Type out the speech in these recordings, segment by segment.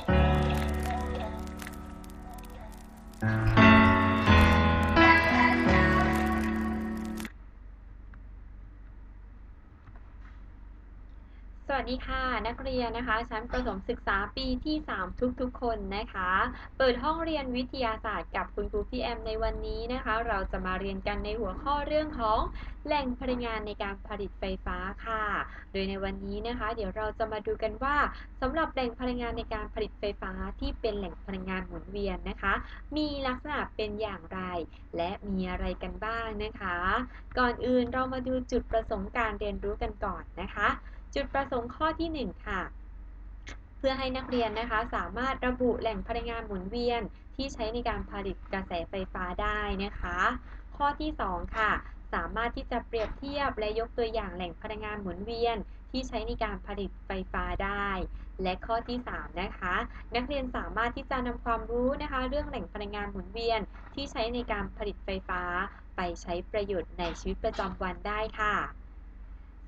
ส วัสดีค่ะ นักเรียนนะคะ ชั้นประถมศึกษาปีที่ 3 ทุกๆ คนนะคะ เปิดห้องเรียนวิทยาศาสตร์กับคุณครูพี่แอมในวันนี้นะคะ เราจะมาเรียนกันในหัวข้อเรื่องของแหล่งพลังงานในการผลิตไฟฟ้าค่ะ โดยในวันนี้นะคะ เดี๋ยวเราจะมาดูกันว่าสำหรับแหล่งพลังงานในการผลิตไฟฟ้าที่เป็นแหล่งพลังงานหมุนเวียนนะคะ มีลักษณะเป็นอย่างไร และมีอะไรกันบ้างนะคะ ก่อนอื่นเรามาดูจุดประสงค์การเรียนรู้กันก่อนนะคะ จุดประสงค์ข้อที่ 1 ค่ะ เพื่อให้นักเรียนนะคะสามารถระบุแหล่งพลังงานหมุนเวียน ที่ใช้ในการผลิตกระแสไฟฟ้าได้นะคะ ข้อที่ 2 ค่ะ สามารถที่จะเปรียบเทียบและยกตัวอย่างแหล่งพลังงานหมุนเวียนที่ใช้ในการผลิตไฟฟ้าได้ และข้อที่ 3 นะคะ นักเรียนสามารถที่จะนำความรู้นะคะ เรื่องแหล่งพลังงานหมุนเวียน ที่ใช้ในการผลิตไฟฟ้า ไปใช้ประโยชน์ในชีวิตประจำวันได้ค่ะ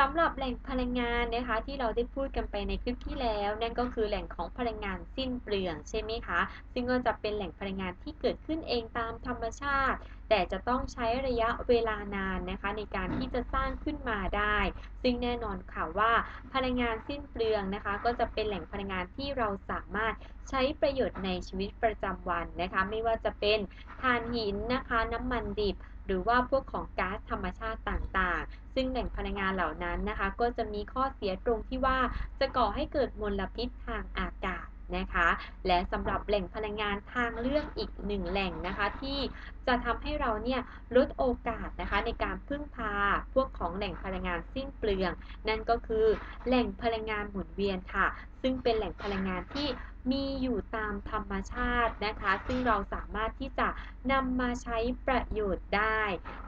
สำหรับแหล่งพลังงานนะคะที่เราได้พูดกันไปในคลิปที่แล้ว นั่นก็คือแหล่งของพลังงานสิ้นเปลืองใช่ไหมคะซึ่งก็จะเป็นแหล่งพลังงานที่เกิดขึ้นเองตามธรรมชาติ แต่จะต้องใช้ระยะเวลานานนะคะ ในการที่จะสร้างขึ้นมาได้ ซึ่งแน่นอนค่ะว่า พลังงานสิ้นเปลืองนะคะ ก็จะเป็นแหล่งพลังงานที่เราสามารถใช้ประโยชน์ในชีวิตประจำวันนะคะ ไม่ว่าจะเป็นถ่านหินนะคะ น้ำมันดิบ หรือว่าพวกของก๊าซธรรมชาติต่างๆ ซึ่งแหล่งพลังงานเหล่านั้นนะคะ ก็จะมีข้อเสียตรงที่ว่าจะก่อให้เกิดมลพิษทางอากาศ นะคะ และสำหรับแหล่งพลังงานทางเลือกอีกหนึ่งแหล่งนะคะ ที่จะทำให้เราเนี่ยลดโอกาสนะคะในการพึ่งพาพวกของแหล่งพลังงานสิ้นเปลือง นั่นก็คือแหล่งพลังงานหมุนเวียนค่ะ ซึ่งเป็นแหล่งพลังงานที่มีอยู่ตามธรรมชาตินะคะ ซึ่งเราสามารถที่จะนำมาใช้ประโยชน์ได้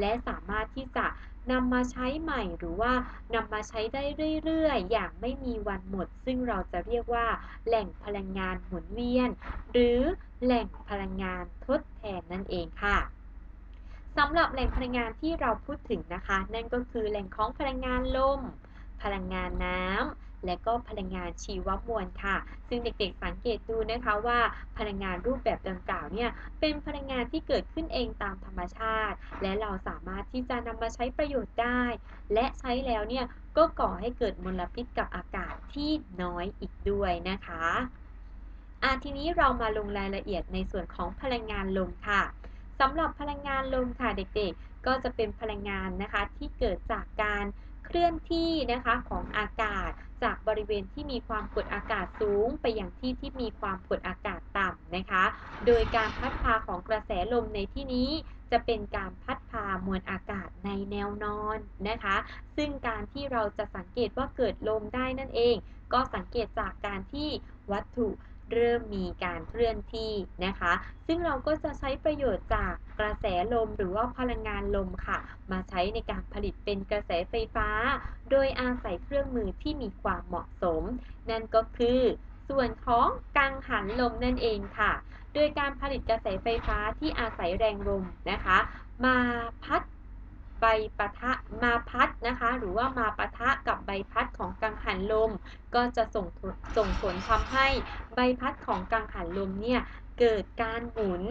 และสามารถที่จะ นำมาใช้ใหม่หรือว่านำมาใช้ได้เรื่อยๆ อย่างไม่มีวันหมด ซึ่งเราจะเรียกว่า แหล่งพลังงานหมุนเวียน หรือแหล่งพลังงานทดแทนนั่นเองค่ะสำหรับแหล่งพลังงานที่เราพูดถึงนะคะ นั่นก็คือแหล่งของพลังงานลม พลังงานน้ำ และก็พลังงานชีวมวลค่ะ ซึ่งเด็กๆสังเกตดูนะคะว่าพลังงานรูปแบบดังกล่าวเนี่ยเป็นพลังงานที่เกิดขึ้นเองตามธรรมชาติ และเราสามารถที่จะนำมาใช้ประโยชน์ได้ และใช้แล้วเนี่ยก็ก่อให้เกิดมลพิษกับอากาศที่น้อยอีกด้วยนะคะอะทีนี้เรามาลงรายละเอียดในส่วนของพลังงานลมค่ะสำหรับพลังงานลมค่ะเด็กๆ ก็จะเป็นพลังงานนะคะที่เกิดจากการ เคลื่อนที่นะคะของอากาศ จากบริเวณที่มีความกดอากาศสูง ไปยังที่ที่มีความกดอากาศต่ำนะคะ โดยการพัดพาของกระแสลมในที่นี้จะเป็นการพัดพามวลอากาศในแนวนอนนะคะ ซึ่งการที่เราจะสังเกตว่าเกิดลมได้นั่นเอง ก็สังเกตจากการที่วัตถุ เริ่มมีการเคลื่อนที่นะคะ ซึ่งเราก็จะใช้ประโยชน์จากกระแสลมหรือว่าพลังงานลมค่ะ มาใช้ในการผลิตเป็นกระแสไฟฟ้า โดยอาศัยเครื่องมือที่มีความเหมาะสม นั่นก็คือส่วนของกังหันลมนั่นเองค่ะ โดยการผลิตกระแสไฟฟ้าที่อาศัยแรงลมนะคะ มาพัด ใบปะทะมาพัดนะคะ หรือว่ามาปะทะกับใบพัดของกังหันลม ก็จะส่งส่งผลทำให้ใบพัดของกังหันลมเนี่ย เกิดการหมุน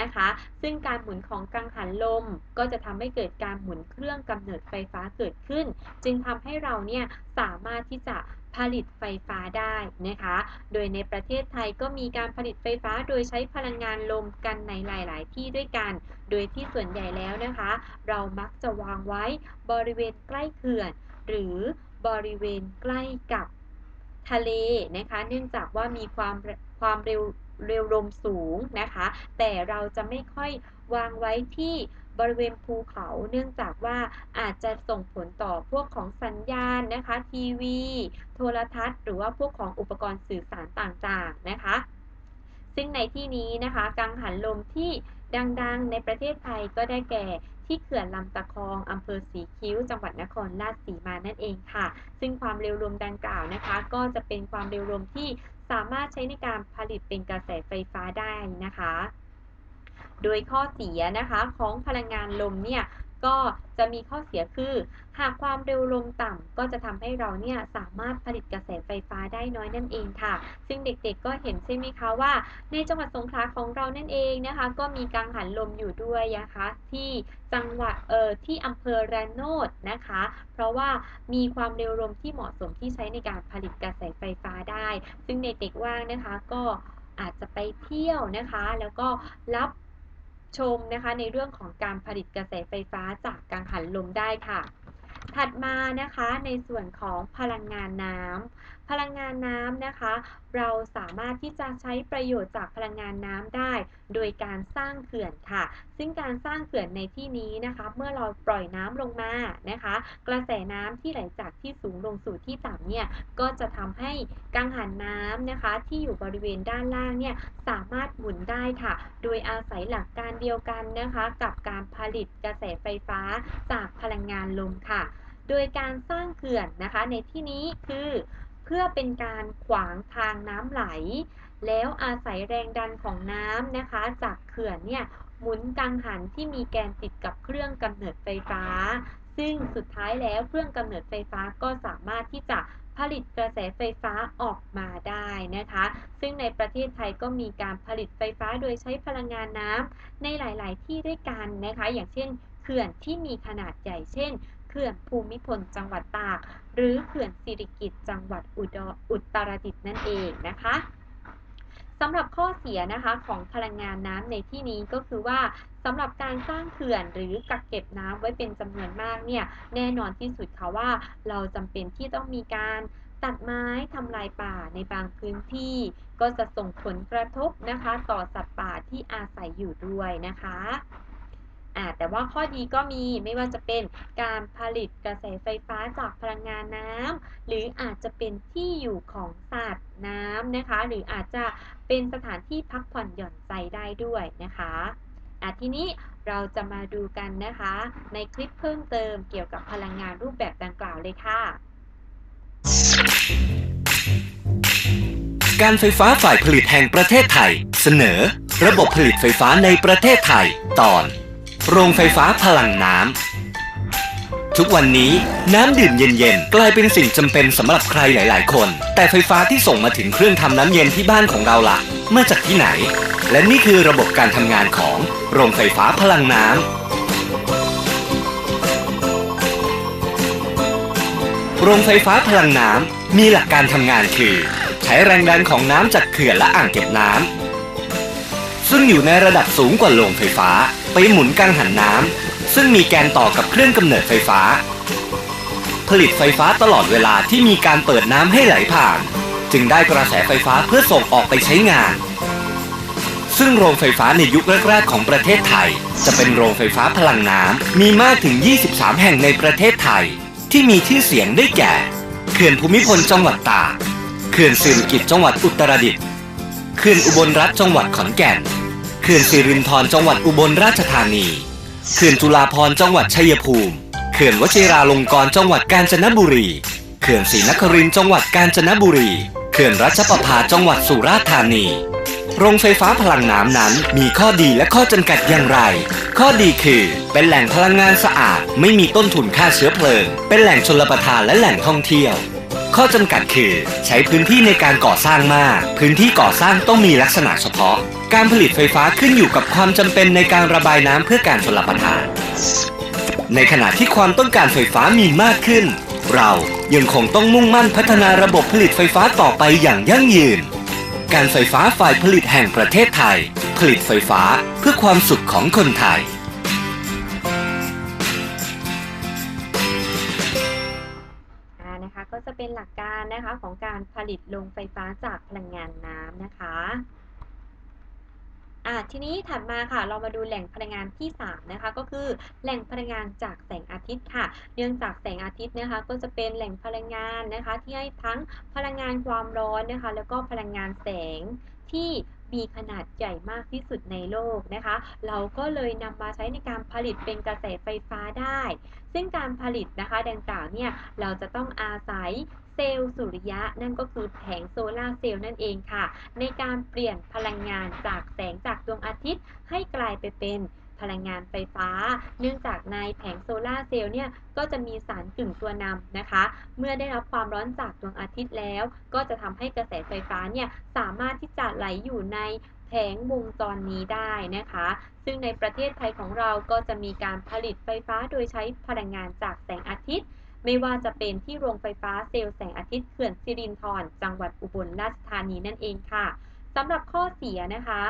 นะคะ ซึ่งการหมุนของกังหันลมก็จะทำให้เกิดการหมุนเครื่องกำเนิดไฟฟ้าเกิดขึ้น จึงทำให้เราเนี่ยสามารถที่จะผลิตไฟฟ้าได้นะคะ โดยในประเทศไทยก็มีการผลิตไฟฟ้าโดยใช้พลังงานลมกันในหลาย ๆ ที่ด้วยกัน โดยที่ส่วนใหญ่แล้วนะคะ เรามักจะวางไว้บริเวณใกล้เขื่อน หรือบริเวณใกล้กับทะเลนะคะ เนื่องจากว่ามีความความเร็ว เร็วลมสูงนะคะ แต่เราจะไม่ค่อยวางไว้ที่บริเวณภูเขาเนื่องจากว่าอาจจะส่งผลต่อพวกของสัญญาณนะคะ ทีวี โทรทัศน์ หรือว่าพวกของอุปกรณ์สื่อสารต่างๆนะคะ ซึ่งในที่นี้นะคะกังหันลมที่ดังๆ ในประเทศไทยก็ได้แก่ที่เขื่อนลำตะคองอำเภอสีคิ้ว จังหวัดนครราชสีมานั่นเองค่ะ ซึ่งความเร็วลมดังกล่าวนะคะ ก็จะเป็นความเร็วลมที่ สามารถใช้ในการผลิตเป็นกระแสไฟฟ้าได้นะคะ โดยข้อเสียนะคะของพลังงานลมเนี่ย ก็จะมีข้อเสียคือ หากความเร็วลมต่ำก็จะทำให้เราเนี่ยสามารถผลิตกระแสไฟฟ้าได้น้อยนั่นเองค่ะ ซึ่งเด็กๆก็เห็นใช่ไหมคะว่า ในจังหวัดสงขลาของเรานั่นเองนะคะ ก็มีกังหันลมอยู่ด้วยนะคะ ที่จังหวัดเอ่อที่อำเภอระโนดนะคะ เพราะว่ามีความเร็วลมที่เหมาะสมที่ใช้ในการผลิตกระแสไฟฟ้าได้ ซึ่งเด็กๆว่างนะคะก็อาจจะไปเที่ยวนะคะ แล้วก็รับ ชมนะคะในเรื่องของการผลิตกระแสไฟฟ้าจากกังหันลมได้ค่ะ ถัดมานะคะในส่วนของพลังงานน้ำ พลังงานน้ำนะคะ เราสามารถที่จะใช้ประโยชน์จากพลังงานน้ำได้ โดยการสร้างเขื่อนค่ะ ซึ่งการสร้างเขื่อนในที่นี้นะคะ เมื่อเราปล่อยน้ำลงมานะคะ กระแสน้ำที่ไหลจากที่สูงลงสู่ที่ต่ำเนี่ยก็จะทำให้กังหันน้ำนะคะ ที่อยู่บริเวณด้านล่างเนี่ยสามารถหมุนได้ค่ะ โดยอาศัยหลักการเดียวกันนะคะ กับการผลิตกระแสไฟฟ้าจากพลังงานลมค่ะ โดยการสร้างเขื่อนนะคะในที่นี้คือ เพื่อเป็นการขวางทางน้ำไหล แล้วอาศัยแรงดันของน้ำนะคะ จากเขื่อนเนี่ยหมุนกังหันที่มีแกนติดกับเครื่องกำเนิดไฟฟ้า ซึ่งสุดท้ายแล้วเครื่องกำเนิดไฟฟ้าก็สามารถที่จะผลิตกระแสไฟฟ้าออกมาได้นะคะ ซึ่งในประเทศไทยก็มีการผลิตไฟฟ้าโดยใช้พลังงานน้ำในหลาย ๆ ที่ด้วยกันนะคะ อย่างเช่นเขื่อนที่มีขนาดใหญ่เช่น เขื่อนภูมิพลจังหวัดตาก หรือเขื่อนสิริกิติ์จังหวัดอุดอุตรดิตถ์นั่นเองนะคะสำหรับข้อเสียนะคะของพลังงานน้ำในที่นี้ก็คือว่าสำหรับการสร้างเขื่อนหรือกักเก็บน้ำไว้เป็นจำนวนมากเนี่ยแน่นอนที่สุดค่ะว่าเราจำเป็นที่ต้องมีการตัดไม้ทำลายป่าในบางพื้นที่ ก็จะส่งผลกระทบนะคะ ต่อสัตว์ป่าที่อาศัยอยู่ด้วยนะคะ อ่าแต่ว่าข้อดีก็มีไม่ว่าจะเป็นการผลิตกระแสไฟฟ้าจากพลังงานน้ำหรืออาจจะเป็นที่อยู่ของสัตว์น้ำนะคะ หรืออาจจะเป็นสถานที่พักผ่อนหย่อนใจได้ด้วยนะคะอะทีนี้เราจะมาดูกันนะคะ ในคลิปเพิ่มเติมเกี่ยวกับพลังงานรูปแบบดังกล่าวเลยค่ะ การไฟฟ้าฝ่ายผลิตแห่งประเทศไทย เสนอ ระบบผลิตไฟฟ้าในประเทศไทย ตอน โรงไฟฟ้าพลังน้ำ ทุกวันนี้น้ำดื่มเย็นๆ กลายเป็นสิ่งจำเป็นสำหรับใครหลาย ๆ คน แต่ไฟฟ้าที่ส่งมาถึงเครื่องทำน้ำเย็นที่บ้านของเราล่ะ มาจากที่ไหน และนี่คือระบบการทำงานของโรงไฟฟ้าพลังน้ำโรงไฟฟ้าพลังน้ำมีหลักการทำงานคือ ใช้แรงดันของน้ำจากเขื่อนและอ่างเก็บน้ำ ซึ่งอยู่ในระดับสูงกว่าโรงไฟฟ้า ไปหมุนกังหันน้ำซึ่งมีแกนต่อกับเครื่องกำเนิดไฟฟ้า ผลิตไฟฟ้าตลอดเวลาที่มีการเปิดน้ำให้ไหลผ่าน จึงได้กระแสไฟฟ้าเพื่อส่งออกไปใช้งาน ซึ่งโรงไฟฟ้าในยุคแรกๆของประเทศไทย จะเป็นโรงไฟฟ้าพลังน้ำมีมากถึง 23 แห่งในประเทศไทย ที่มีชื่อเสียงได้แก่เขื่อนภูมิพลจังหวัดตากเขื่อนสิริกิติ์จังหวัดอุตรดิตถ์เขื่อนอุบลรัฐจังหวัดขอนแก่น เขื่อนสิรินธรจังหวัดอุบลราชธานี เขื่อนจุฬาภรณ์จังหวัดชัยภูมิ เขื่อนวชิราลงกรณ์จังหวัดกาญจนบุรี เขื่อนศรีนครินทร์จังหวัดกาญจนบุรี เขื่อนรัชประภาจังหวัดสุราษฎร์ธานี โรงไฟฟ้าพลังน้ำนั้นมีข้อดีและข้อจำกัดอย่างไร ข้อดีคือเป็นแหล่งพลังงานสะอาด ไม่มีต้นทุนค่าเชื้อเพลิง เป็นแหล่งชลประทานและแหล่งท่องเที่ยวข้อจำกัดคือ ใช้พื้นที่ในการก่อสร้างมาก พื้นที่ก่อสร้างต้องมีลักษณะเฉพาะ การผลิตไฟฟ้าขึ้นอยู่กับความจำเป็นในการระบายน้ำเพื่อการชลประทาน ในขณะที่ความต้องการไฟฟ้ามีมากขึ้น เรายังคงต้องมุ่งมั่นพัฒนาระบบผลิตไฟฟ้าต่อไปอย่างยั่งยืน การไฟฟ้าฝ่ายผลิตแห่งประเทศไทย ผลิตไฟฟ้าเพื่อความสุขของคนไทยนะคะก็จะเป็นหลักการนะคะของการผลิตโรงไฟฟ้าจากพลังงานน้ำนะคะ ทีนี้ถัดมาค่ะ เรามาดูแหล่งพลังงานที่ 3 นะคะ ก็คือแหล่งพลังงานจากแสงอาทิตย์ค่ะ เนื่องจากแสงอาทิตย์นะคะ ก็จะเป็นแหล่งพลังงานนะคะ ที่ให้ทั้งพลังงานความร้อนนะคะ แล้วก็พลังงานแสงที่ มีขนาดใหญ่มากที่สุดในโลกนะคะ เราก็เลยนำมาใช้ในการผลิตเป็นกระแสไฟฟ้าได้ ซึ่งการผลิตนะคะดังกล่าวเนี่ยเราจะต้องอาศัยเซลล์สุริยะนั่นก็คือแผงโซลาร์เซลล์นั่นเองค่ะ ในการเปลี่ยนพลังงานจากแสงจากดวงอาทิตย์ให้กลายไปเป็น พพลังงานไฟฟ้า เนื่องจากในแผงโซลาร์เซลล์เนี่ยก็จะมีสารกึ่งตัวนำนะคะ เมื่อได้รับความร้อนจากดวงอาทิตย์แล้ว ก็จะทำให้กระแสไฟฟ้าเนี่ยสามารถที่จะไหลอยู่ในแผงวงจรนี้ได้นะคะ ซึ่งในประเทศไทยของเราก็จะมีการผลิตไฟฟ้าโดยใช้พลังงานจากแสงอาทิตย์ ไม่ว่าจะเป็นที่โรงไฟฟ้าเซลล์แสงอาทิตย์เขื่อนสิรินธรจังหวัดอุบลราชธานีนั่นเองค่ะสำหรับข้อเสียนะคะ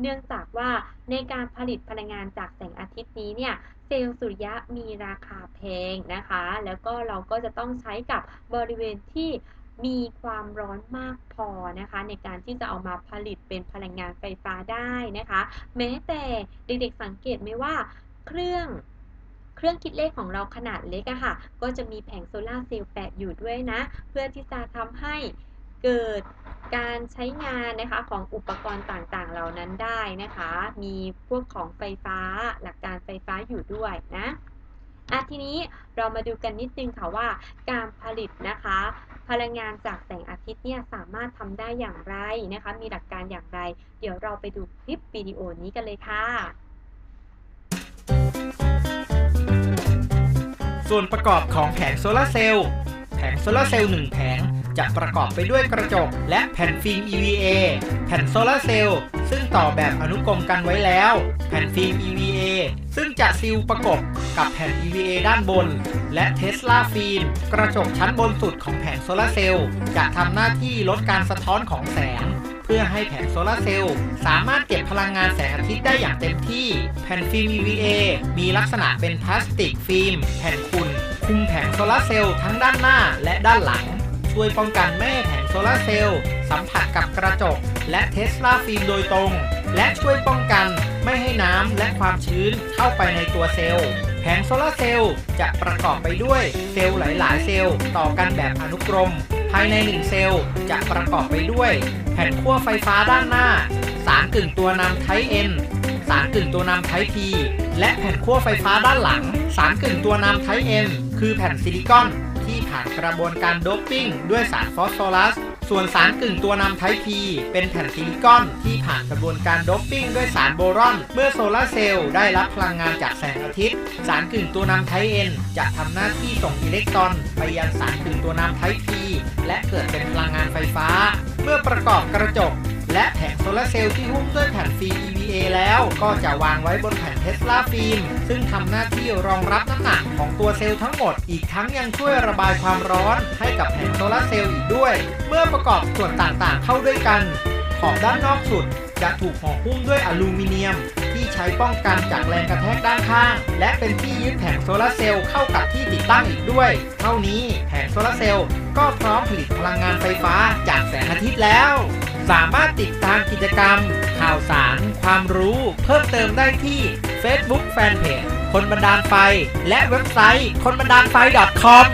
เนื่องจากว่าในการผลิตพลังงานจากแสงอาทิตย์นี้เนี่ยเซลล์สุริยะมีราคาแพงนะคะ แล้วก็เราก็จะต้องใช้กับบริเวณที่มีความร้อนมากพอนะคะ ในการที่จะเอามาผลิตเป็นพลังงานไฟฟ้าได้นะคะ แม้แต่เด็กๆสังเกตไหมว่าเครื่องเครื่องคิดเลขของเราขนาดเล็กอะค่ะ ก็จะมีแผงโซลาร์เซลล์แปะอยู่ด้วยนะ เพื่อที่จะทำให้ เกิดการใช้งานนะคะของอุปกรณ์ต่างๆ เหล่านั้นได้นะคะ มีพวกของไฟฟ้าหลักการไฟฟ้าอยู่ด้วยนะอะทีนี้เรามาดูกันนิดนึงค่ะว่า การผลิตนะคะ พลังงานจากแสงอาทิตย์เนี่ยสามารถทำได้อย่างไรนะคะ มีหลักการอย่างไร เดี๋ยวเราไปดูคลิปวิดีโอนี้กันเลยค่ะ ส่วนประกอบของแผงโซลาร์เซลล์แผงโซลาร์เซลล์1แผง จะประกอบไปด้วยกระจก และแผ่นฟิล์ม EVA แผ่นโซลาร์เซลล์ซึ่งต่อแบบอนุกรมกันไว้แล้ว แผ่นฟิล์ม EVA ซึ่งจะซีลประกบกับแผ่น EVA ด้านบน และเทสลาฟิล์มกระจกชั้นบนสุดของแผงโซลาร์เซลล์จะทำหน้าที่ลดการสะท้อนของแสงเพื่อให้แผงโซลาร์เซลล์สามารถเก็บพลังงานแสงอาทิตย์ได้อย่างเต็มที่ แผ่นฟิล์ม EVA มีลักษณะเป็นพลาสติกฟิล์ม แผ่นคุณ คุมแผงโซลาร์เซลล์ทั้งด้านหน้าและด้านหลัง ช่วยป้องกันไม่ให้แผงโซลาร์เซลล์สัมผัสกับกระจก และเทสลาฟิล์มโดยตรง และช่วยป้องกันไม่ให้น้ำและความชื้นเข้าไปในตัวเซลล์ แผงโซลาร์เซลล์จะประกอบไปด้วยเซลล์หลาย ๆ เซลล์ต่อกันแบบอนุกรม ภายใน 1 เซลล์จะประกอบไปด้วย แผ่นขั้วไฟฟ้าด้านหน้า สารกึ่งตัวนำไทป์ N สารกึ่งตัวนำไทป์ P และแผ่นขั้วไฟฟ้าด้านหลัง สารกึ่งตัวนำไทป์ N คือแผ่นซิลิคอน ผ่านกระบวนการโดปปิ้งด้วยสารฟอสฟอรัส ส่วนสารกึ่งตัวนำไทป์ P เป็นแผ่นซิลิคอนที่ผ่านกระบวนการโดปปิ้งด้วยสารโบรอน เมื่อโซลาร์เซลล์ได้รับพลังงานจากแสงอาทิตย์ สารกึ่งตัวนำไทป์ N จะทำหน้าที่ส่งอิเล็กตรอน ไปยังสารกึ่งตัวนำไทป์ P และเกิดเป็นพลังงานไฟฟ้า เมื่อประกอบกระจก และแผงโซลาร์เซลล์ที่หุ้มด้วยแผ่นฟิล์ ม EVA แล้วก็จะวางไว้บนแผ่นเทสลาฟิล์มซึ่งทำหน้าที่รองรับน้ำหนักของตัวเซลล์ทั้งหมด อีกทั้งยังช่วยระบายความร้อนให้กับแผงโซลาร์เซลล์อีกด้วย เมื่อประกอบส่วนต่างๆ เข้าด้วยกัน ขอบด้านนอกสุดจะถูกห่อหุ้มด้วยอลูมิเนียม ที่ใช้ป้องกันจากแรงกระแทกด้านข้าง และเป็นที่ยึดแผงโซลาร์เซลล์เข้ากับที่ติดตั้งอีกด้วย เท่านี้แผงโซลาร์เซลล์ก็พร้อมผลิตพลังงานไฟฟ้าจากแสงอาทิตย์แล้ว สามารถติดตามกิจกรรม ข่าวสาร ความรู้ เพิ่มเติมได้ที่ Facebook Fanpage คนบันดาลไฟ และเว็บไซต์คนบันดาลไฟ .com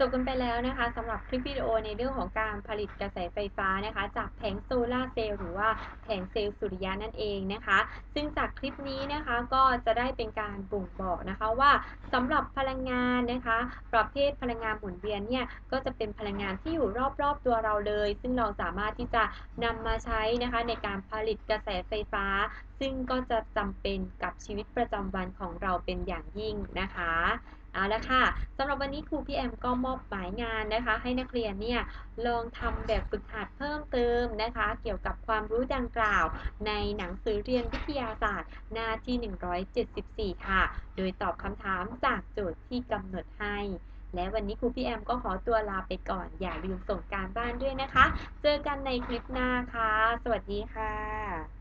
จบกันไปแล้วนะคะสำหรับคลิปวิดีโอในเรื่องของการผลิตกระแสไฟฟ้านะคะ จากแผงโซลาร์เซลล์หรือว่าแผงเซลล์สุริยะนั่นเองนะคะ ซึ่งจากคลิปนี้นะคะก็จะได้เป็นการบ่งบอกนะคะว่าสำหรับพลังงานนะคะ ประเภทพลังงานหมุนเวียนเนี่ยก็จะเป็นพลังงานที่อยู่รอบๆตัวเราเลย ซึ่งเราสามารถที่จะนำมาใช้นะคะในการผลิตกระแสไฟฟ้า ซึ่งก็จะจำเป็นกับชีวิตประจำวันของเราเป็นอย่างยิ่งนะคะ เอาละค่ะสำหรับวันนี้ครูพี่แอมก็มอบหมายงานนะคะ ให้นักเรียนเนี่ยลองทำแบบฝึกหัดเพิ่มเติมนะคะ เกี่ยวกับความรู้ดังกล่าว ในหนังสือเรียนวิทยาศาสตร์ หน้าที่ 174 ค่ะ โดยตอบคำถามจากโจทย์ที่กำหนดให้ และวันนี้ครูพี่แอมก็ขอตัวลาไปก่อน อย่าลืมส่งการบ้านด้วยนะคะ เจอกันในคลิปหน้าค่ะ สวัสดีค่ะ